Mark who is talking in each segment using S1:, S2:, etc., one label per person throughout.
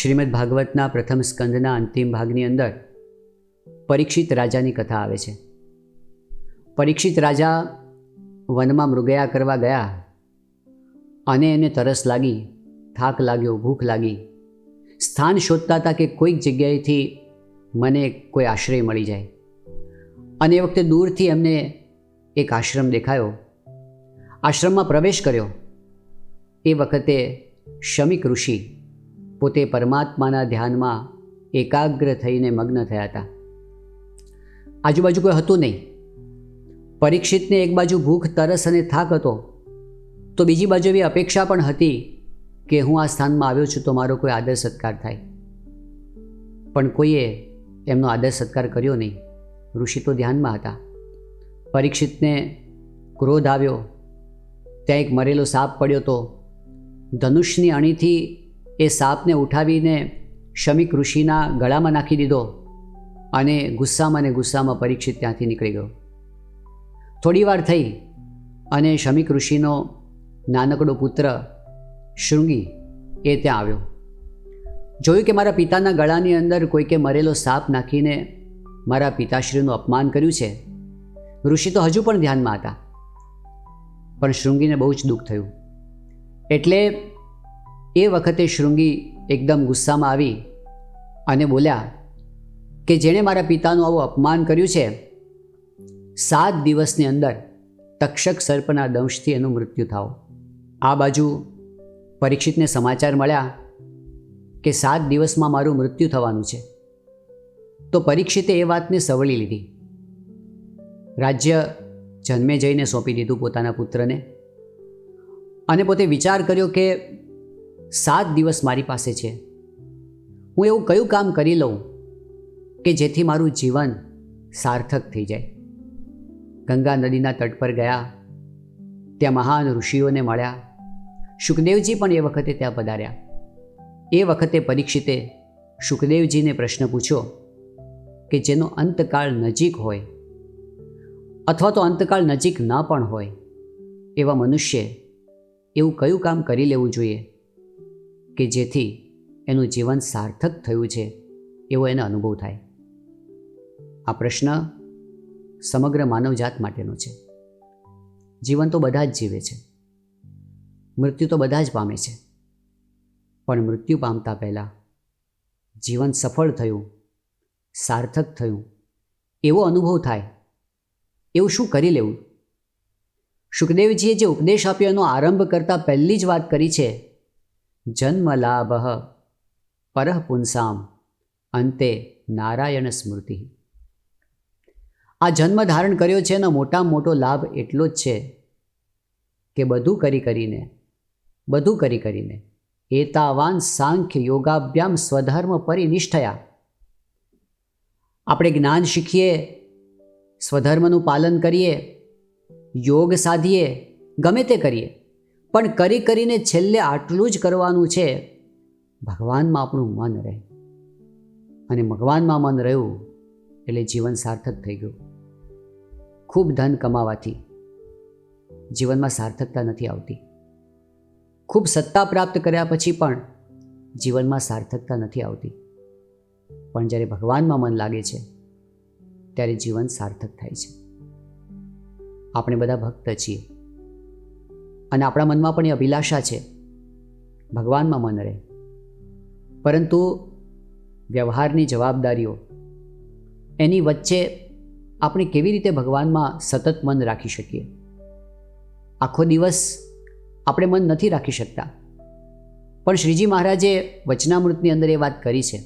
S1: શ્રીમદ ભાગવતના પ્રથમ સ્કંદના અંતિમ ભાગની અંદર પરીક્ષિત રાજાની કથા આવે છે. પરીક્ષિત રાજા વનમાં મૃગયા કરવા ગયા અને એને તરસ લાગી, થાક લાગ્યો, ભૂખ લાગી. સ્થાન શોધતા હતા કે કોઈક જગ્યાએથી મને કોઈ આશ્રય મળી જાય. અને એ વખતે દૂરથી એમને એક આશ્રમ દેખાયો. આશ્રમમાં પ્રવેશ કર્યો. એ વખતે શમિક ઋષિ પોતે પરમાત્માના ધ્યાનમાં એકાગ્ર થઈને મગ્ન થયા હતા. આજુબાજુ કોઈ હતું નહીં. પરીક્ષિતને એક બાજુ ભૂખ, તરસ અને થાક હતો. તો બીજી બાજુ એવી અપેક્ષા પણ હતી કે હું આ સ્થાનમાં આવ્યો છું તો મારો કોઈ આદર સત્કાર થાય. પણ કોઈએ એમનો આદર સત્કાર કર્યો નહીં. ઋષિ તો ધ્યાનમાં હતા. પરીક્ષિતને ક્રોધ આવ્યો. ત્યાં એક મરેલો સાપ પડ્યો તો ધનુષની અણીથી એ સાપને ઉઠાવીને શમિક ઋષિના ગળામાં નાખી દીધો અને ગુસ્સામાં અને ગુસ્સામાં પરીક્ષિત ત્યાંથી નીકળી ગયો. થોડી વાર થઈ અને શમિક ઋષિનો નાનકડો પુત્ર શૃંગી એ ત્યાં આવ્યો. જોયું કે મારા પિતાના ગળાની અંદર કોઈકે મરેલો સાપ નાખીને મારા પિતાશ્રીનું અપમાન કર્યું છે, ઋષિ તો હજુ પણ ધ્યાનમાં હતા. પણ શૃંગીને બહુ જ દુઃખ થયું. એટલે એ વખતે શૃંગી એકદમ ગુસ્સામાં આવી અને બોલ્યા કે જેણે મારા પિતાનું આવું અપમાન કર્યું છે, સાત દિવસની અંદર તક્ષક સર્પના દંશથી એનું મૃત્યુ થાવ. આ બાજુ પરીક્ષિતને સમાચાર મળ્યા કે સાત દિવસમાં મારું મૃત્યુ થવાનું છે. તો પરીક્ષિતે એ વાતને સવળી લીધી. રાજ્ય જન્મે જઈને સોંપી દીધું પોતાના પુત્રને અને પોતે વિચાર કર્યો કે સાત દિવસ મારી પાસે છે. હું એવું કયું કામ કરી લઉં કે જેથી મારું જીવન સાર્થક થઈ જાય. ગંગા નદીના તટ પર ગયા. ત્યાં મહાન ઋષિઓને મળ્યા. સુખદેવજી પણ એ વખતે ત્યાં પધાર્યા. એ વખતે પરીક્ષિતે સુખદેવજીને પ્રશ્ન પૂછ્યો કે જેનો અંતકાળ નજીક હોય અથવા તો અંતકાળ નજીક ન પણ હોય એવા મનુષ્ય એવું કયું કામ કરી લેવું જોઈએ? કે જેથી એનું જીવન સાર્થક થયું છે, એવો એને અનુભવ થાય. આ પ્રશ્ન સમગ્ર માનવજાત માટેનો છે. જીવન તો બધા જ જીવે છે. મૃત્યુ તો બધા જ પામે છે. પણ મૃત્યુ પામતા પહેલાં જીવન સફળ થયું, સાર્થક થયું, એવો અનુભવ થાય. એવું શું કરી લેવું? સુખદેવજીએ જે ઉપદેશ આપ્યો એનો આરંભ કરતાં પહેલી જ વાત કરી છે જન્મ લાભ પરહ પુંસામ અંતે નારાયણ સ્મૃતિ આ જન્મ ધારણ કર્યો છે એનો મોટામાં મોટો લાભ એટલો જ છે કે બધું કરી કરીને, બધું કરી કરીને એતાવાન સાંખ્ય યોગાભ્યામ સ્વધર્મ પરિનિષ્ઠયા. આપણે જ્ઞાન શીખીએ, સ્વધર્મનું પાલન કરીએ, યોગ સાધીએ, ગમે તે કરીએ પણ કરી કરીને છેલ્લે આટલું જ કરવાનું છે. ભગવાનમાં આપણું મન રહે. અને ભગવાનમાં મન રહ્યું એટલે જીવન સાર્થક થઈ ગયું. ખૂબ ધન કમાવાથી જીવનમાં સાર્થકતા નથી આવતી. ખૂબ સત્તા પ્રાપ્ત કર્યા પછી પણ જીવનમાં સાર્થકતા નથી આવતી. પણ જ્યારે ભગવાનમાં મન લાગે છે, ત્યારે જીવન સાર્થક થાય છે. આપણે બધા ભક્ત છીએ. અને આપણા મનમાં પણ એ અભિલાષા છે. ભગવાનમાં મન રહે. પરંતુ વ્યવહારની જવાબદારીઓ, એની વચ્ચે આપણે કેવી રીતે ભગવાનમાં સતત મન રાખી શકીએ? આખો દિવસ આપણે મન નથી રાખી શકતા. પણ શ્રીજી મહારાજે વચનામૃતની અંદર એ વાત કરી છે.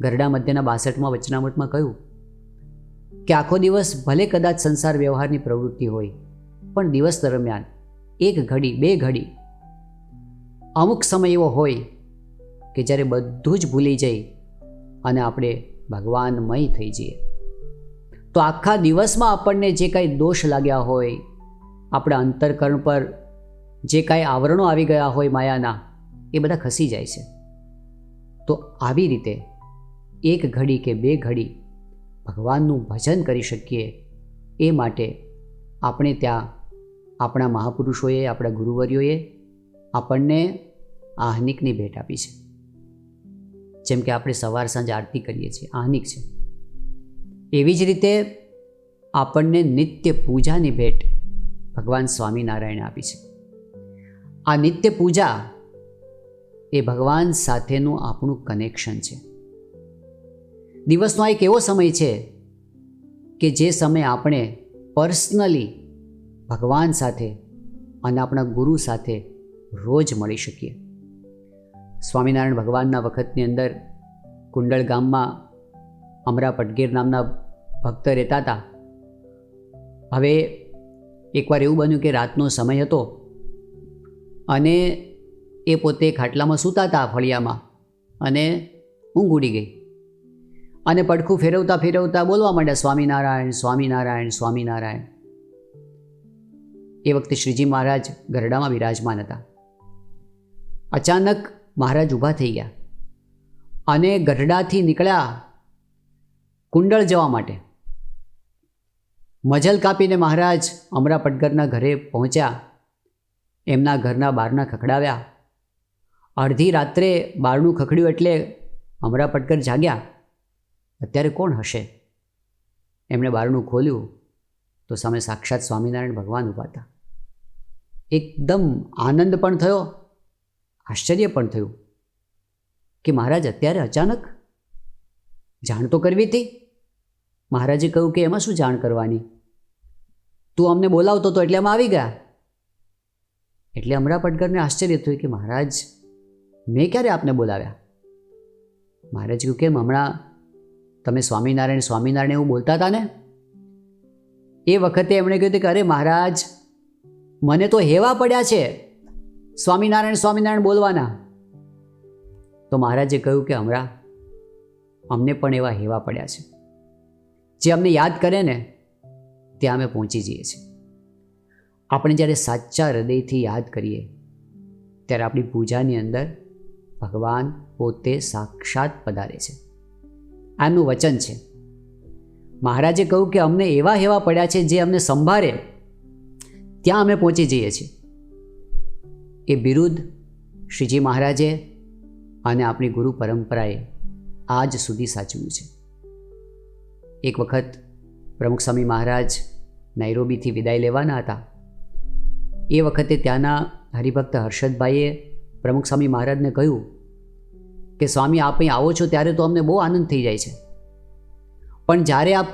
S1: ગરડા મધ્યના બાસઠમાં વચનામૃતમાં કહ્યું કે આખો દિવસ ભલે કદાચ સંસાર વ્યવહારની પ્રવૃત્તિ હોય, પણ દિવસ દરમિયાન એક ઘડી, બે ઘડી. અમુક સમય એવો હોય કે જ્યારે બધું જ ભૂલી જઈ અને આપણે ભગવાનમય થઈ જઈએ. તો આખા દિવસમાં આપણને જે કાંઈ દોષ લાગ્યા હોય, આપણા અંતરકરણ પર જે કાંઈ આવરણો આવી ગયા હોય માયાના, એ બધા ખસી જાય છે. તો આવી રીતે એક ઘડી કે બે ઘડી ભગવાનનું ભજન કરી શકીએ, એ માટે આપણે ત્યાં આપણા મહાપુરુષોએ, આપણા ગુરુવર્યોએ આપણને આહનિકની ભેટ આપી છે. જેમ કે આપણે સવાર સાંજ આરતી કરીએ છીએ, આહનિક છે. એવી જ રીતે આપણને નિત્ય પૂજાની ભેટ ભગવાન સ્વામિનારાયણે આપી છે. આ નિત્ય પૂજા એ ભગવાન સાથેનું આપણું કનેક્શન છે. દિવસનો એક એવો સમય છે કે જે સમય આપણે પર્સનલી ભગવાન સાથે અને આપણા ગુરુ સાથે રોજ મળી શકીએ. સ્વામિનારાયણ ભગવાનના વખતની અંદર કુંડળ ગામમાં અમરા પટગીર નામના ભક્ત રહેતા હતા. હવે એકવાર એવું બન્યું કે રાતનો સમય હતો અને એ પોતે ખાટલામાં સૂતા હતા ફળિયામાં અને ઊંઘ ઉડી ગઈ. અને પડખું ફેરવતા ફેરવતા બોલવા માંડ્યા, સ્વામિનારાયણ સ્વામિનારાયણ સ્વામિનારાયણ. એ વખતે શ્રીજી મહારાજ ગરડામાં બિરાજમાન હતા. અચાનક મહારાજ ઊભા થઈ ગયા અને ગરડાથી નીકળ્યા કુંડળ જવા માટે. મજલ કાપીને મહારાજ અમરા પટગરના ઘરે પહોંચ્યા. એમના ઘરના બારના ખખડાવ્યા. અડધી રાત્રે બારણું ખખડ્યું એટલે અમરા પટકર જાગ્યા. અત્યારે કોણ હશે? એમણે બારણું ખોલ્યું તો સામે સાક્ષાત સ્વામિનારાયણ ભગવાન ઊભા હતા. એકદમ આનંદ પણ થયો, આશ્ચર્ય પણ થયું કે મહારાજ અત્યારે અચાનક જાણ તો કરવી હતી. મહારાજે કહ્યું કે એમાં શું જાણ કરવાની? તું અમને બોલાવતો તો એટલે અમે આવી ગયા. એટલે અમરા પટકરને આશ્ચર્ય થયું કે મહારાજ, મેં ક્યારે આપને બોલાવ્યા? મહારાજ કહ્યું, કેમ હમણાં તમે સ્વામિનારાયણ સ્વામિનારાયણ એવું બોલતા હતા ને? એ વખતે એમણે કહ્યું કે, અરે મહારાજ મને તો હેવા પડ્યા છે. સ્વામિનારાયણ સ્વામિનારાયણ બોલવાના. તો મહારાજે કહ્યું કે હમણાં અમને પણ એવા હેવા પડ્યા છે. જે અમને યાદ કરે ને, ત્યાં અમે પહોંચી જઈએ છીએ. આપણે જ્યારે સાચા હૃદયથી યાદ કરીએ, ત્યારે આપણી પૂજાની અંદર ભગવાન પોતે સાક્ષાત પધારે છે. આનું વચન છે. મહારાજે કહ્યું કે અમને એવા હેવા પડ્યા છે જે અમને સંભાળે ત્યાં અમે પહોંચી જઈએ છીએ. એ બિરુદ શ્રીજી મહારાજે અને આપણી ગુરુ પરંપરાએ આજ સુધી સાચવ્યું છે. એક વખત પ્રમુખ સ્વામી મહારાજ નૈરોબીથી વિદાય લેવાના હતા. એ વખતે ત્યાંના હરિભક્ત હર્ષદભાઈએ પ્રમુખ સ્વામી મહારાજને કહ્યું કે, સ્વામી, આપ અહીં આવો છો ત્યારે તો અમને બહુ આનંદ થઈ જાય છે. પણ જ્યારે આપ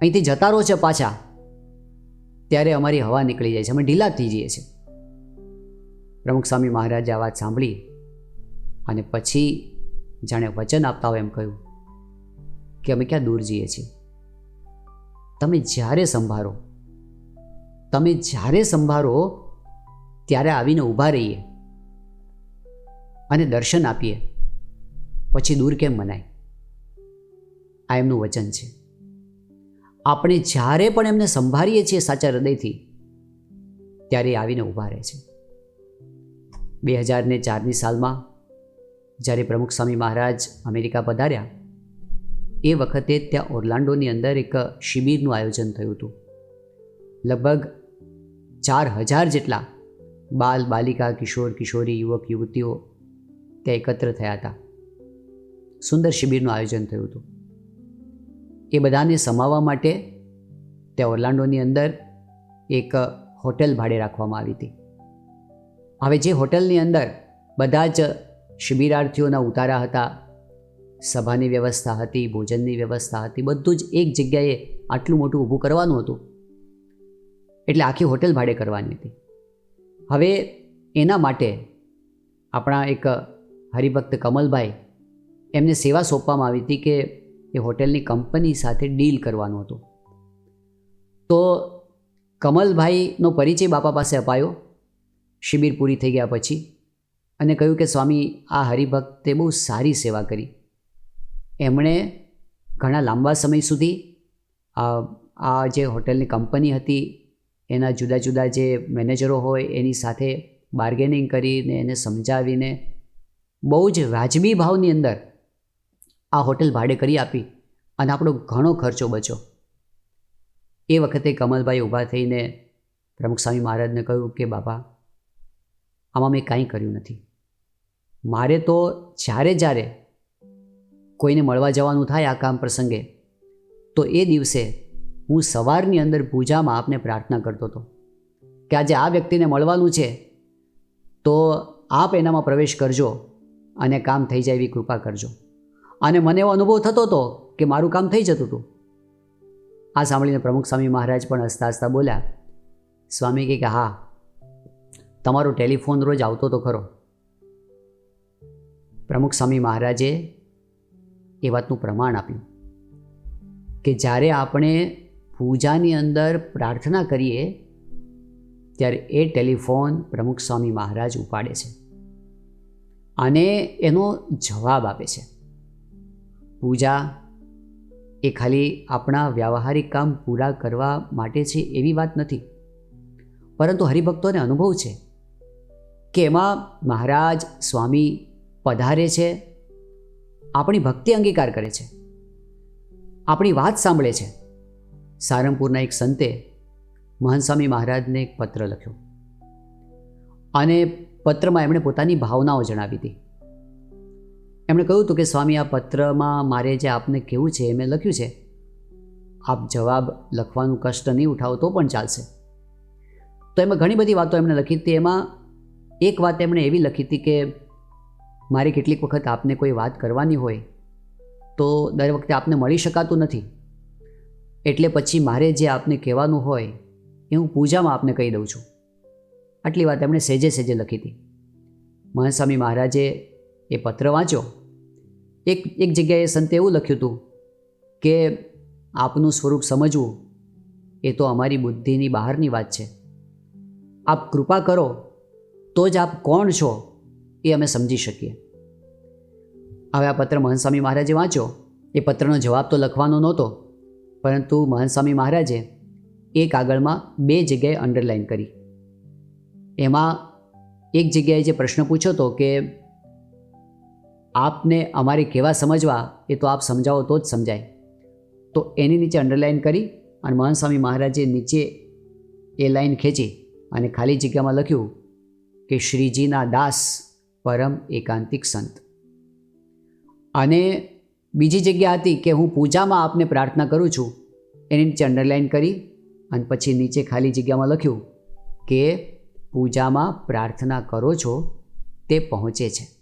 S1: અહીંથી જતા રહો છો પાછા ત્યારે અમારી હવા નીકળી જાય છે. અમે ઢીલા થઈ જઈએ છીએ. પ્રમુખ સ્વામી મહારાજે આ વાત સાંભળી અને પછી જાણે વચન આપતા હોય એમ કહ્યું કે અમે ક્યાં દૂર જઈએ છીએ? તમે જ્યારે સંભાળો, તમે જ્યારે સંભાળો ત્યારે આવીને ઊભા રહીએ અને દર્શન આપીએ. પછી દૂર કેમ મનાય? આ એમનું વચન છે. આપણે જ્યારે પણ એમને સંભાળીએ છીએ સાચા હૃદયથી, ત્યારે આવીને ઊભા રહે છે. બે હજારને ચારની સાલમાં જ્યારે પ્રમુખ સ્વામી મહારાજ અમેરિકા પધાર્યા, એ વખતે ત્યાં ઓર્લાન્ડોની અંદર એક શિબિરનું આયોજન થયું હતું. લગભગ ચાર હજાર જેટલા બાલ, બાલિકા, કિશોર, કિશોરી, યુવક, યુવતીઓ ત્યાં એકત્ર થયા હતા. સુંદર શિબિરનું આયોજન થયું હતું. એ બધાને સમાવવા માટે ત્યાં ઓર્લાન્ડોની અંદર એક હોટેલ ભાડે રાખવામાં આવી હતી. હવે જે હોટલની અંદર બધા જ શિબિરાર્થીઓના ઉતારા હતા, સભાની વ્યવસ્થા હતી, ભોજનની વ્યવસ્થા હતી, બધું જ એક જગ્યાએ આટલું મોટું ઊભું કરવાનું હતું. એટલે આખી હોટેલ ભાડે કરવાની હતી. હવે એના માટે આપણા એક હરિભક્ત કમલભાઈ એમને સેવા સોંપવામાં આવી હતી કે એ હોટેલની કંપની સાથે ડીલ કરવાનું હતું. તો કમલભાઈનો પરિચય બાપા પાસે અપાયો. શિબિર પૂરી થઈ ગયા પછી અને કહ્યું કે સ્વામી, આ હરિભક્તે બહુ સારી સેવા કરી. એમણે ઘણા લાંબા સમય સુધી આ જે હોટેલની કંપની હતી, એના જુદા જુદા જે મેનેજરો હોય, એની સાથે બાર્ગેનિંગ કરીને, એને સમજાવીને બહુ જ વાજબી ભાવની અંદર આ હોટેલ ભાડે કરી આપી અને આપણો ઘણો ખર્ચો બચ્યો. એ વખતે કમલભાઈ ઊભા થઈને પ્રમુખ સ્વામી મહારાજને કહ્યું કે, બાપા, આમાં મેં કાંઈ કર્યું નથી. મારે તો જ્યારે જ્યારે કોઈને મળવા જવાનું થાય આ કામ પ્રસંગે, તો એ દિવસે હું સવારની અંદર પૂજામાં આપને પ્રાર્થના કરતો હતો કે આજે આ વ્યક્તિને મળવાનું છે, તો આપ એનામાં પ્રવેશ કરજો અને કામ થઈ જાય એવી કૃપા કરજો. અને મને એવો અનુભવ થતો હતો કે મારું કામ થઈ જતું હતું. આ સાંભળીને પ્રમુખ સ્વામી મહારાજ પણ હસતા હસતા બોલ્યા, સ્વામી કે હા, તમારો ટેલિફોન રોજ આવતો તો ખરો. પ્રમુખ સ્વામી મહારાજે એ વાતનું પ્રમાણ આપ્યું કે જ્યારે આપણે પૂજાની અંદર પ્રાર્થના કરીએ, ત્યારે એ ટેલિફોન પ્રમુખ સ્વામી મહારાજ ઉપાડે છે અને એનો જવાબ આપે છે. પૂજા એ ખાલી આપણા વ્યવહારિક કામ પૂરા કરવા માટે છે એવી વાત નથી. પરંતુ હરિભક્તોને અનુભવ છે કે એમાં મહારાજ, સ્વામી પધારે છે, આપણી ભક્તિ અંગીકાર કરે છે, આપણી વાત સાંભળે છે. સારંગપુરના એક સંતે મહંત સ્વામી મહારાજને એક પત્ર લખ્યો. અને પત્રમાં એમણે પોતાની ભાવનાઓ જણાવી હતી. એમણે કહ્યું હતું કે, સ્વામી, આ પત્રમાં મારે જે આપને કેવું છે એ મેં લખ્યું છે. આપ જવાબ લખવાનું કષ્ટ નહીં ઉઠાવો, તો પણ ચાલશે. તો એમાં ઘણી બધી વાતો એમણે લખી હતી. એમાં એક વાત એમણે એવી લખી હતી કે, મારે કેટલીક વખત આપને કોઈ વાત કરવાની હોય, તો દર વખતે આપને મળી શકાતું નથી. એટલે પછી મારે જે આપને કહેવાનું હોય, એ હું પૂજામાં આપને કહી દઉં છું. આટલી વાત એમણે સેજે સેજે લખી હતી. મહાસ્વામી મહારાજે એ પત્ર વાંચ્યો. એક એક જગ્યાએ સંતે એવું લખ્યું હતું કે આપનું સ્વરૂપ સમજવું એ તો અમારી બુદ્ધિની બહારની વાત છે. આપ કૃપા કરો તો જ આપ કોણ છો એ અમે સમજી શકીએ. હવે આ પત્ર મહંસ્વામી મહારાજે વાંચ્યો. એ પત્રનો જવાબ તો લખવાનો નહોતો, પરંતુ મહંસ્વામી મહારાજે એ કાગળમાં બે જગ્યાએ અંડરલાઇન કરી. એમાં એક જગ્યાએ જે પ્રશ્ન પૂછ્યો હતો કે આપને અમારે કેવા સમજવા એ તો આપ સમજાવો તો જ સમજાય. તો એની નીચે અંડરલાઇન કરી અને મહંત સ્વામી મહારાજે નીચે એ લાઈન ખેંચી અને ખાલી જગ્યામાં લખ્યું કે શ્રીજીના દાસ પરમ એકાંતિક સંત. અને બીજી જગ્યા હતી કે હું પૂજામાં આપને પ્રાર્થના કરું છું, એની નીચે અંડરલાઇન કરી અને પછી નીચે ખાલી જગ્યામાં લખ્યું કે પૂજામાં પ્રાર્થના કરો છો, તે પહોંચે છે.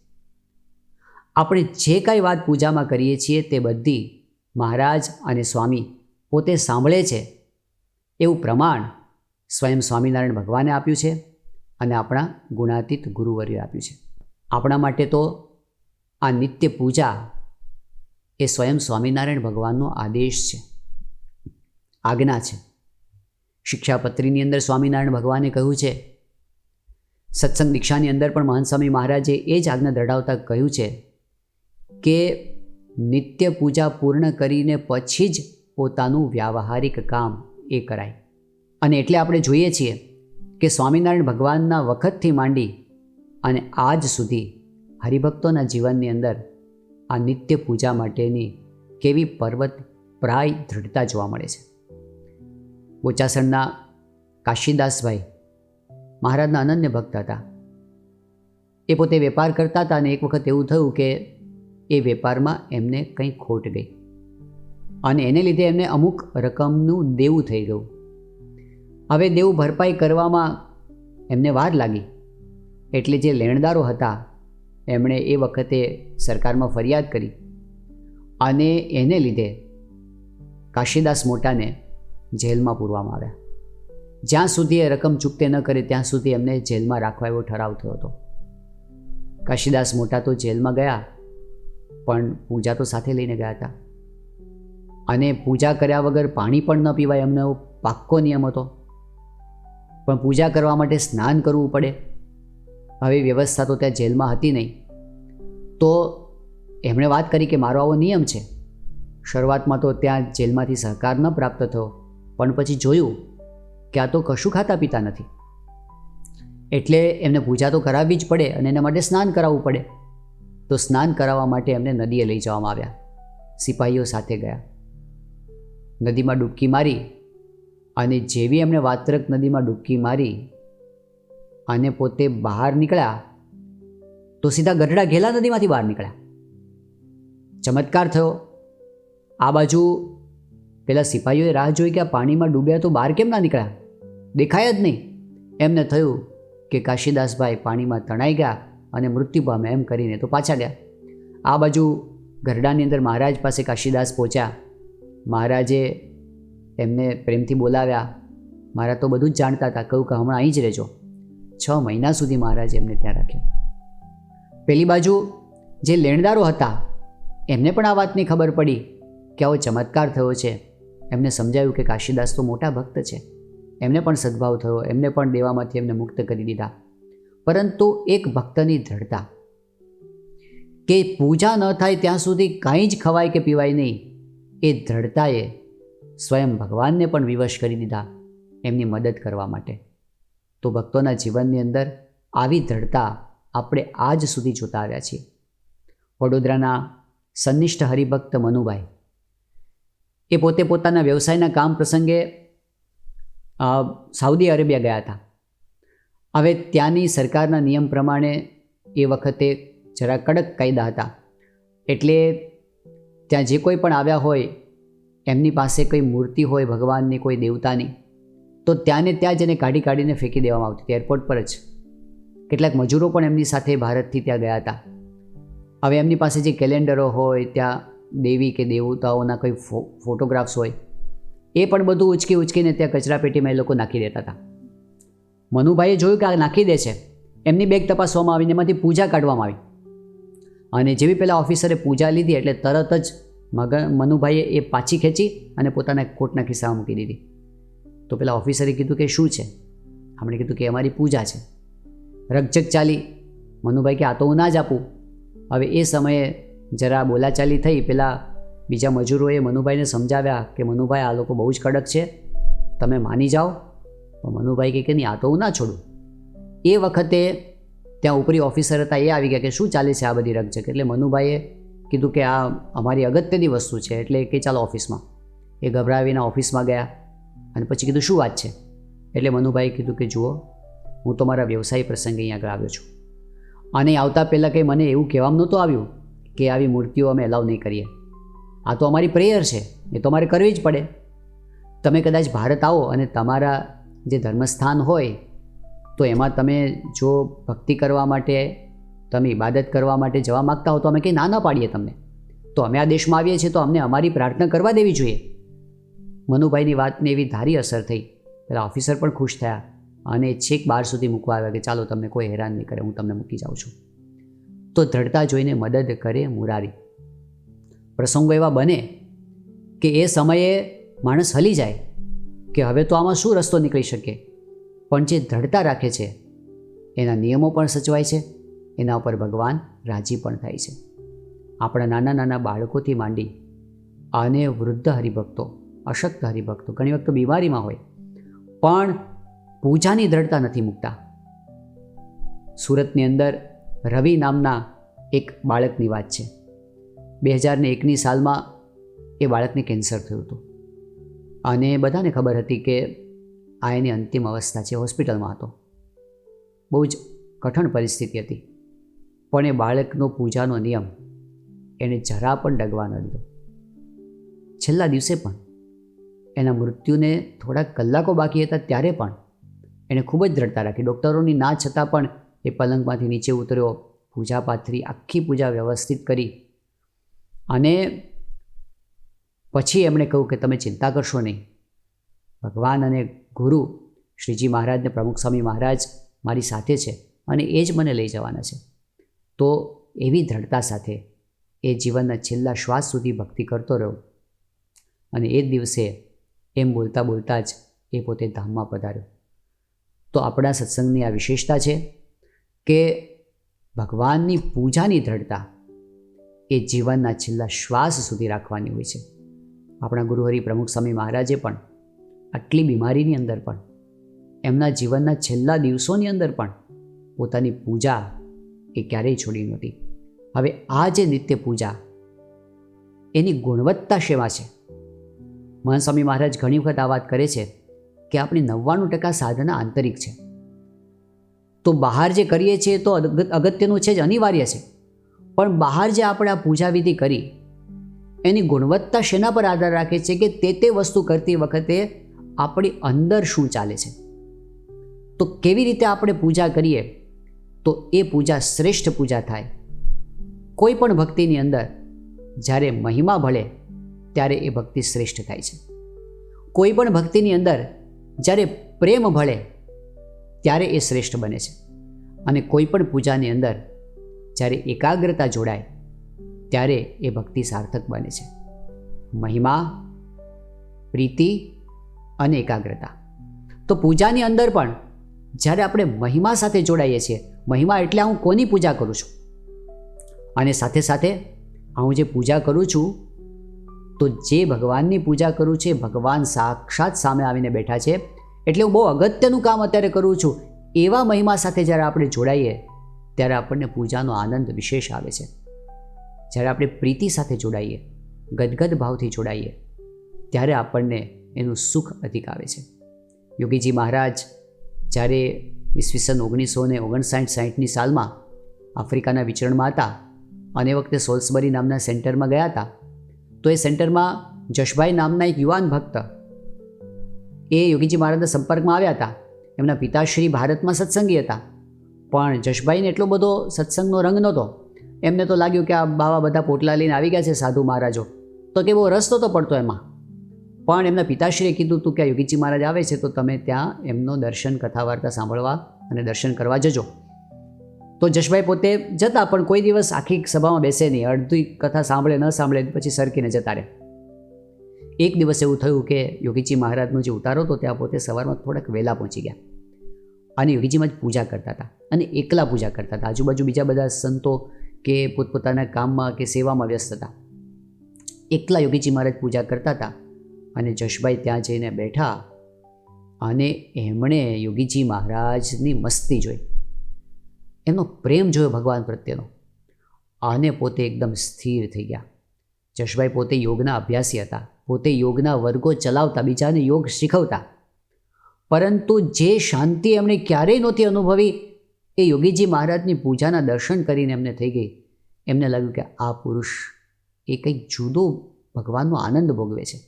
S1: આપણે જે કાંઈ વાત પૂજામાં કરીએ છીએ તે બધી મહારાજ અને સ્વામી પોતે સાંભળે છે. એવું પ્રમાણ સ્વયં સ્વામિનારાયણ ભગવાને આપ્યું છે અને આપણા ગુણાતીત ગુરુવર્ય આપ્યું છે. આપણા માટે તો આ નિત્ય પૂજા એ સ્વયં સ્વામિનારાયણ ભગવાનનો આદેશ છે. આજ્ઞા છે. શિક્ષાપત્રીની અંદર સ્વામિનારાયણ ભગવાને કહ્યું છે. સત્સંગ દીક્ષાની અંદર પણ મહાન સ્વામી મહારાજે એ જ આજ્ઞા દડાવતા કહ્યું છે કે નિત્ય પૂજા પૂર્ણ કરીને પછી જ પોતાનું વ્યાવહારિક કામ એ કરાય. અને એટલે આપણે જોઈએ છીએ કે સ્વામિનારાયણ ભગવાનના વખતથી માંડી અને આજ સુધી હરિભક્તોના જીવનની અંદર આ નિત્ય પૂજા માટેની કેવી પર્વત પ્રાય દૃઢતા જોવા મળે છે. બોચાસણના કાશીદાસભાઈ મહારાજના અનન્ય ભક્ત હતા. એ પોતે વેપાર કરતા હતા અને એક વખત એવું થયું કે એ વેપારમાં એમને કંઈ ખોટ ગઈ. અને એને લીધે એમને અમુક રકમનું દેવું થઈ ગયું. હવે દેવું ભરપાઈ કરવામાં એમને વાર લાગી. એટલે જે લેણદારો હતા, એમણે એ વખતે સરકારમાં ફરિયાદ કરી. અને એને લીધે કાશીદાસ મોટાને જેલમાં પૂરવામાં આવ્યા. જ્યાં સુધી એ રકમ ચૂકતે ન કરે, ત્યાં સુધી એમને જેલમાં રાખવા એવો ઠરાવ થયો હતો. કાશીદાસ મોટા તો જેલમાં ગયા પણ પૂજા તો સાથે લઈને ગયા હતા. અને પૂજા કર્યા વગર પાણી પણ ન પીવાય એમનો પાક્કો નિયમ હતો. પણ પૂજા કરવા માટે સ્નાન કરવું પડે. હવે વ્યવસ્થા તો ત્યાં જેલમાં હતી નહીં. તો એમણે વાત કરી કે મારો આવો નિયમ છે. શરૂઆતમાં તો ત્યાં જેલમાંથી સહકાર ન પ્રાપ્ત થયો. પણ પછી જોયું કે આ તો કશું ખાતા પીતા નથી. એટલે એમને પૂજા તો કરાવવી જ પડે અને એના માટે સ્નાન કરાવવું પડે. તો સ્નાન કરાવવા માટે એમને નદીએ લઈ જવામાં આવ્યા. સિપાહીઓ સાથે ગયા. નદીમાં ડૂબકી મારી અને જેવી એમણે વાત્રક નદીમાં ડૂબકી મારી અને પોતે બહાર નીકળ્યા, તો સીધા ગઢડા ઘેલા નદીમાંથી બહાર નીકળ્યા. ચમત્કાર થયો. આ બાજુ પેલા સિપાહીઓએ રાહ જોઈ કે આ પાણીમાં ડૂબ્યા તો બહાર કેમ ના નીકળ્યા? દેખાય જ નહીં. એમને થયું કે કાશીદાસભાઈ પાણીમાં તણાઈ ગયા. અને મૃત્યુ પામે એમ કરીને તો પાછા ગયા. આ બાજુ ગરડાની અંદર મહારાજ પાસે કાશીદાસ પહોંચ્યા. મહારાજે એમને પ્રેમથી બોલાવ્યા. મારા તો બધું જ જાણતા હતા. કહ્યું કે હમણાં અહીં જ રહેજો. છ મહિના સુધી મહારાજે એમને ત્યાં રાખ્યા. પેલી બાજુ જે લેણદારો હતા, એમને પણ આ વાતની ખબર પડી કે આવો ચમત્કાર થયો છે. એમને સમજાયું કે કાશીદાસ તો મોટા ભક્ત છે. એમને પણ સદભાવ થયો. એમને પણ દેવામાંથી એમને મુક્ત કરી દીધા. પરંતુ એક ભક્તની દ્રઢતા. કે પૂજા ન થાય ત્યાં સુધી કાંઈ જ ખવાય કે પીવાય નહીં, એ દ્રઢતાએ સ્વયં ભગવાનને પણ વિવશ કરી દીધા એમની મદદ કરવા માટે. તો ભક્તોના જીવનની અંદર આવી દ્રઢતા આપણે આજ સુધી જોતા આવ્યા છીએ. વડોદરાના સંનિષ્ઠ હરિભક્ત મનુભાઈ, એ પોતે પોતાના વ્યવસાયના કામ પ્રસંગે સાઉદી અરેબિયા ગયા હતા. હવે ત્યાંની સરકારના નિયમ પ્રમાણે એ વખતે જરા કડક કાયદા હતા. એટલે ત્યાં જે કોઈ પણ આવ્યા હોય, એમની પાસે કોઈ મૂર્તિ હોય, ભગવાનની કોઈ દેવતાની, તો ત્યાંને ત્યાં જ એને કાઢી કાઢીને ફેંકી દેવામાં આવતી હતી એરપોર્ટ પર જ. કેટલાક મજૂરો પણ એમની સાથે ભારતથી ત્યાં ગયા હતા. હવે એમની પાસે જે કેલેન્ડરો હોય, ત્યાં દેવી કે દેવતાઓના કોઈ ફોટોગ્રાફ્સ હોય, એ પણ બધું ઉચકી ઉચકીને ત્યાં કચરાપેટીમાં એ લોકો નાખી દેતા હતા. મનુભાઈએ જોયું કે આ નાખી દે છે. એમની બેગ તપાસવામાં આવીને એમાંથી પૂજા કાઢવામાં આવી. અને જેવી પહેલાં ઓફિસરે પૂજા લીધી એટલે તરત જ મગ મનુભાઈએ એ પાછી ખેંચી અને પોતાના કોટના ખિસ્સામાં મૂકી દીધી. તો પેલા ઓફિસરે કીધું કે શું છે? આપણે કીધું કે અમારી પૂજા છે. રકઝક ચાલી. મનુભાઈ કે આ તો હું ના જ આપું. હવે એ સમયે જરા બોલાચાલી થઈ. પેલા બીજા મજૂરોએ મનુભાઈને સમજાવ્યા કે મનુભાઈ આ લોકો બહુ જ કડક છે. તમે માની જાઓ. તો મનુભાઈ કહે કે નહીં, આ તો હું ના છોડું. એ વખતે ત્યાં ઉપરી ઓફિસર હતા એ આવી ગયા કે શું ચાલે છે આ બધી રકઝક? એટલે મનુભાઈએ કીધું કે, આ અમારી અગત્યની વસ્તુ છે. એટલે કે, ચાલો ઓફિસમાં. એ ગભરાવીને ઓફિસમાં ગયા અને પછી કીધું, શું વાત છે? એટલે મનુભાઈએ કીધું કે, જુઓ, હું તો મારા વ્યવસાય પ્રસંગે અહીં આગળ આવ્યો છું. અને આવતા પહેલાં કંઈ મને એવું કહેવામાં નહોતું આવ્યું કે આવી મૂર્તિઓ અમે એલાવ નહીં કરીએ. આ તો અમારી પ્રેયર છે, એ તો અમારે કરવી જ પડે. તમે કદાચ ભારત આવો અને તમારા જે ધર્મસ્થાન હોય, તો એમાં તમે જો ભક્તિ કરવા માટે, તમે ઇબાદત કરવા માટે જવા માગતા હો, તો અમે કંઈ ના ના પાડીએ તમને. તો અમે આ દેશમાં આવીએ છીએ, તો અમને અમારી પ્રાર્થના કરવા દેવી જોઈએ. મનુભાઈની વાતને એવી ધારી અસર થઈ. પેલા ઓફિસર પણ ખુશ થયા અને છેક બાર સુધી મૂકવા આવ્યા કે, ચાલો, તમને કોઈ હેરાન નહીં કરે, હું તમને મૂકી જાઉં છું. તો દ્રઢતા જોઈને મદદ કરે મુરારી. પ્રસંગો એવા બને કે એ સમયે માણસ હલી જાય. કે હવે તો આમાં શું રસ્તો નીકળી શકે? પણ જે દ્રઢતા રાખે છે, એના નિયમો પણ સચવાય છે, એના ઉપર ભગવાન રાજી પણ થાય છે. આપણા નાના નાના બાળકોથી માંડી અને વૃદ્ધ હરિભક્તો, અશક્ત હરિભક્તો, ઘણી વખત બીમારીમાં હોય, પણ પૂજાની દ્રઢતા નથી મૂકતા. સુરતની અંદર રવિ નામના એક બાળકની વાત છે. બે હજારને એકની સાલમાં એ બાળકને કેન્સર થયું હતું. અને બધાને ખબર હતી કે આ એની અંતિમ અવસ્થા છે હોસ્પિટલમાં હતો. બહુ જ કઠણ પરિસ્થિતિ હતી. પણ એ બાળકનો પૂજાનો નિયમ એણે જરા પણ ડગવા ન દીધો. છેલ્લા દિવસે પણ એના મૃત્યુને થોડાક કલાકો બાકી હતા ત્યારે પણ એણે ખૂબ જ દ્રઢતા રાખી. ડૉક્ટરોની ના છતાં પણ એ પલંગમાંથી નીચે ઉતર્યો પૂજા પાથરી આખી પૂજા વ્યવસ્થિત કરી અને પછી એમણે કહ્યું કે તમે ચિંતા કરશો નહીં. ભગવાન અને ગુરુ શ્રીજી મહારાજને, પ્રમુખ સ્વામી મહારાજ મારી સાથે છે અને એ જ મને લઈ જવાના છે. તો એવી દ્રઢતા સાથે એ જીવનના છેલ્લા શ્વાસ સુધી ભક્તિ કરતો રહ્યો અને એ દિવસે એમ બોલતા બોલતા જ એ પોતે ધામમાં પધાર્યો. તો આપણા સત્સંગની આ વિશેષતા છે કે ભગવાનની પૂજાની દ્રઢતા એ જીવનના છેલ્લા શ્વાસ સુધી રાખવાની હોય છે. આપણા ગુરુહરિ પ્રમુખ સ્વામી મહારાજે પણ આટલી બીમારીની અંદર પણ, એમના જીવનના છેલ્લા દિવસોની અંદર પણ પોતાની પૂજા એ ક્યારેય છોડી નહોતી. હવે આ જે નિત્ય પૂજા, એની ગુણવત્તા સેવા છે? મહાન સ્વામી મહારાજ ઘણી વખત આ વાત કરે છે કે આપણી નવ્વાણું ટકા સાધના આંતરિક છે. તો બહાર જે કરીએ છીએ તો અગત્યનું છે જ અનિવાર્ય છે. પણ બહાર જે આપણે આ પૂજા વિધિ કરી એની ગુણવત્તા શેના પર આધાર રાખે છે કે તે તે વસ્તુ કરતી વખતે આપણી અંદર શું ચાલે છે? તો કેવી રીતે આપણે પૂજા કરીએ? તો એ પૂજા શ્રેષ્ઠ પૂજા થાય. કોઈ પણ ભક્તિની અંદર જ્યારે મહિમા ભળે ત્યારે એ ભક્તિ શ્રેષ્ઠ થાય છે. કોઈ પણ ભક્તિની અંદર જ્યારે પ્રેમ ભળે ત્યારે એ શ્રેષ્ઠ બને છે. અને કોઈ પણ પૂજાની અંદર જ્યારે એકાગ્રતા જોડાય ત્યારે એ ભક્તિ સાર્થક બને છે. મહિમા, પ્રીતિ અને એકાગ્રતા. તો પૂજાની અંદર પણ જ્યારે આપણે મહિમા સાથે જોડાઈએ છીએ, મહિમા એટલે હું કોની પૂજા કરું છું? અને સાથે સાથે હું જે પૂજા કરું છું, તો જે ભગવાનની પૂજા કરું છું એ ભગવાન સાક્ષાત સામે આવીને બેઠા છે, એટલે હું બહુ અગત્યનું કામ અત્યારે કરું છું. એવા મહિમા સાથે જ્યારે આપણે જોડાઈએ, ત્યારે આપણને પૂજાનો આનંદ વિશેષ આવે છે. જ્યારે આપણે પ્રીતિ સાથે જોડાઈએ, ગદગદ ભાવથી જોડાઈએ, ત્યારે આપણને એનું સુખ અધિક આવે છે. યોગીજી મહારાજ જ્યારે ઈસવીસન ઓગણીસો ને ઓગણસાઠ સાઠની સાલમાં આફ્રિકાના વિચરણમાં હતા અને વખતે સોલ્સબરી નામના સેન્ટરમાં ગયા હતા, તો એ સેન્ટરમાં જશભાઈ નામના એક યુવાન ભક્ત એ યોગીજી મહારાજના સંપર્કમાં આવ્યા હતા. એમના પિતાશ્રી ભારતમાં સત્સંગી હતા. પણ જશભાઈને એટલો બધો સત્સંગનો રંગ નહોતો. એમને તો લાગ્યું કે આ બાવા બધા પોટલા લઈને આવી ગયા છે સાધુ મહારાજો. તો કે બહુ તો પડતો એમાં. પણ એમના પિતાશ્રીએ કીધું હતું કે આ યોગીજી મહારાજ આવે છે, તો તમે ત્યાં એમનો દર્શન કથા વાર્તા સાંભળવા અને દર્શન કરવા જજો. તો જશભાઈ પોતે જતા, પણ કોઈ દિવસ આખી સભામાં બેસે નહીં. અડધી કથા સાંભળે, ન સાંભળે, પછી સરકીને જતા રહે. એક દિવસ એવું થયું કે યોગીજી મહારાજનો જે ઉતારો હતો, ત્યાં પોતે સવારમાં થોડાક વહેલા પહોંચી ગયા. અને યોગીજીમાં જ પૂજા કરતા હતા અને એકલા પૂજા કરતા હતા. આજુબાજુ બીજા બધા સંતો કે પોતપોતાના કામમાં કે સેવામાં વ્યસ્ત હતા. એકલા યોગીજી મહારાજ પૂજા કરતા હતા અને જશભાઈ ત્યાં જઈને બેઠા અને એમણે યોગીજી મહારાજની મસ્તી જોઈ. એમનો પ્રેમ જોયો ભગવાન પ્રત્યેનો. અને પોતે એકદમ સ્થિર થઈ ગયા. જશભાઈ પોતે યોગના અભ્યાસી હતા. પોતે યોગના વર્ગો ચલાવતા, બીજાને યોગ શીખવતા. પરંતુ જે શાંતિ એમણે ક્યારેય નહોતી અનુભવી એ યોગીજી મહારાજની પૂજાના દર્શન કરીને એમને થઈ ગઈ. એમને લાગ્યું કે આ પુરુષ એ કંઈક જુદો ભગવાનનો આનંદ ભોગવે છે.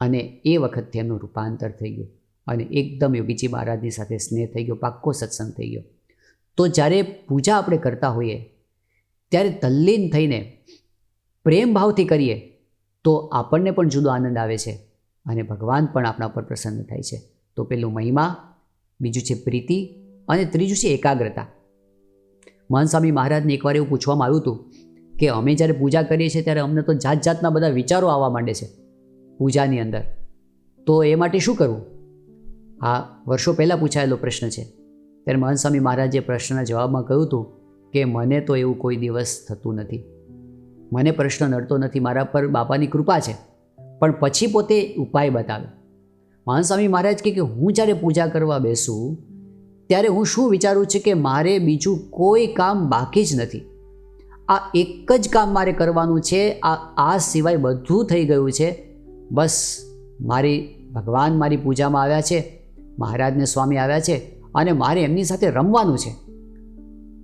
S1: અને એ વખતથી એમનું રૂપાંતર થઈ ગયું અને એકદમ યોગીજી મહારાજની સાથે સ્નેહ થઈ ગયો, પાક્કો સત્સંગ થઈ ગયો. તો જ્યારે પૂજા આપણે કરતા હોઈએ, ત્યારે તલ્લીન થઈને પ્રેમ ભાવથી કરીએ, તો આપણને પણ જુદો આનંદ આવે છે અને ભગવાન પણ આપણા પર પ્રસન્ન થાય છે. તો પેલું મહિમા, બીજું છે પ્રીતિ અને ત્રીજું છે એકાગ્રતા. સ્વામી મહારાજને એકવાર એવું પૂછવામાં આવ્યું હતું કે અમે જ્યારે પૂજા કરીએ છીએ ત્યારે અમને તો જાત જાતના બધા વિચારો આવવા માંડે છે પૂજાની અંદર. તો એ માટે શું કરવું? આ વર્ષો પહેલાં પૂછાયેલો પ્રશ્ન છે. ત્યારે મહંત સ્વામી મહારાજે પ્રશ્નના જવાબમાં કહ્યું હતું કે મને તો એવું કોઈ દિવસ થતું નથી. મને પ્રશ્ન નડતો નથી, મારા પર બાપાની કૃપા છે. પણ પછી પોતે ઉપાય બતાવે. મહાન સ્વામી મહારાજ કે હું જ્યારે પૂજા કરવા બેસું ત્યારે હું શું વિચારું છું કે મારે બીજું કોઈ કામ બાકી જ નથી. આ એક જ કામ મારે કરવાનું છે, આ આ સિવાય બધું થઈ ગયું છે. બસ, મારી ભગવાન મારી પૂજામાં આવ્યા છે, મહારાજને સ્વામી આવ્યા છે અને મારે એમની સાથે રમવાનું છે.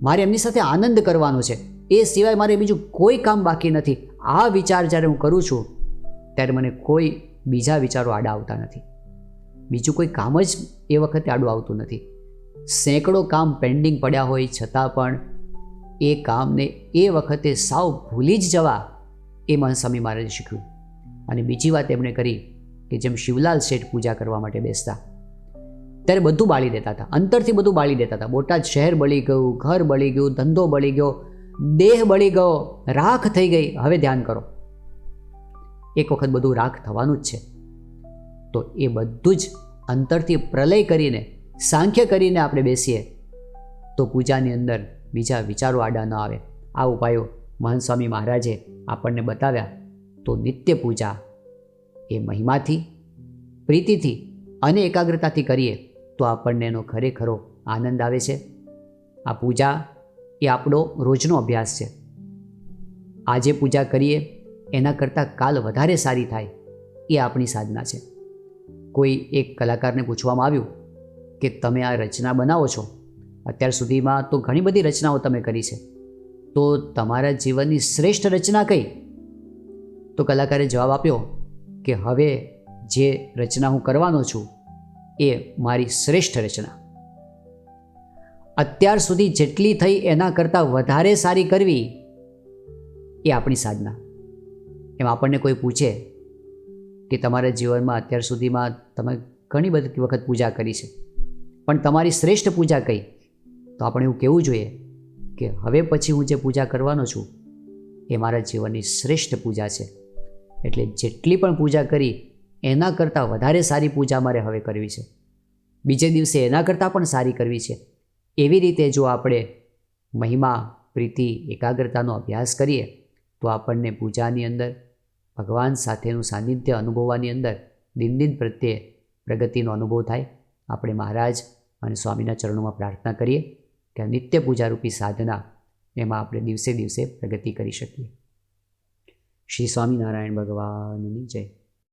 S1: મારે એમની સાથે આનંદ કરવાનો છે. એ સિવાય મારે બીજું કોઈ કામ બાકી નથી. આ વિચાર જ્યારે હું કરું છું, ત્યારે મને કોઈ બીજા વિચારો આડા આવતા નથી. બીજું કોઈ કામ જ એ વખતે આડું આવતું નથી. સેંકડો કામ પેન્ડિંગ પડ્યા હોય છતાં પણ એ કામને એ વખતે સાવ ભૂલી જ જવા એ મહંત સ્વામી મહારાજે શીખ્યું અને બીજી વાત એમણે કરી કે જેમ શિવલાલ શેઠ પૂજા કરવા માટે બેસતા, ત્યારે બધું બાળી દેતા હતા, અંતરથી બધું બાળી દેતા હતા. બોટાદ શહેર બળી ગયું, ઘર બળી ગયું, ધંધો બળી ગયો, દેહ બળી ગયો, રાખ થઈ ગઈ. હવે ધ્યાન કરો. એક વખત બધું રાખ થવાનું જ છે. તો એ બધું જ અંતરથી પ્રલય કરીને સાંખ્ય કરીને આપણે બેસીએ, તો પૂજાની અંદર બીજા વિચારો આડા ન આવે. આ ઉપાયો મહંત સ્વામી મહારાજે આપણને બતાવ્યા. તો નિત્ય પૂજા એ મહિમાથી, પ્રીતિથી અને એકાગ્રતાથી કરીએ, તો આપણને એનો ખરેખરો આનંદ આવે છે. આ પૂજા એ આપણો રોજનો અભ્યાસ છે. આજે પૂજા કરીએ, એના કરતાં કાલ વધારે સારી થાય, એ આપણી સાધના છે. કોઈ એક કલાકારને પૂછવામાં આવ્યું કે તમે આ રચના બનાવો છો? અત્યાર સુધીમાં તો ઘણી બધી રચનાઓ તમે કરી છે. તો તમારા જીવનની શ્રેષ્ઠ રચના કઈ? તો કલાકારે જવાબ આપ્યો કે હવે જે રચના હું કરવાનો છું એ મારી શ્રેષ્ઠ રચના. અત્યાર સુધી જેટલી થઈ એના કરતાં વધારે સારી કરવી એ આપણી સાધના. એમ આપણને કોઈ પૂછે કે તમારા જીવનમાં અત્યાર સુધીમાં તમે ઘણી બધી વખત પૂજા કરી છે. પણ તમારી શ્રેષ્ઠ પૂજા કઈ? તો આપણે એવું કહેવું જોઈએ કે હવે પછી હું જે પૂજા કરવાનો છું, એ મારા જીવનની શ્રેષ્ઠ પૂજા છે. એટલે જેટલી પણ પૂજા કરી, એના કરતાં વધારે સારી પૂજા મારે હવે કરવી છે. બીજે દિવસે એના કરતાં પણ સારી કરવી છે. એવી રીતે જો આપણે મહિમા, પ્રીતિ, એકાગ્રતાનો અભ્યાસ કરીએ, તો આપણને પૂજાની અંદર, ભગવાન સાથેનું સાનિધ્ય અનુભવવાની અંદર દિન દિન પ્રત્યે પ્રગતિનો અનુભવ થાય. આપણે મહારાજ અને સ્વામીના ચરણોમાં પ્રાર્થના કરીએ કે આ નિત્ય પૂજારૂપી સાધના એમાં આપણે દિવસે દિવસે પ્રગતિ કરી શકીએ. શ્રી સ્વામિનારાયણ ભગવાનની જય.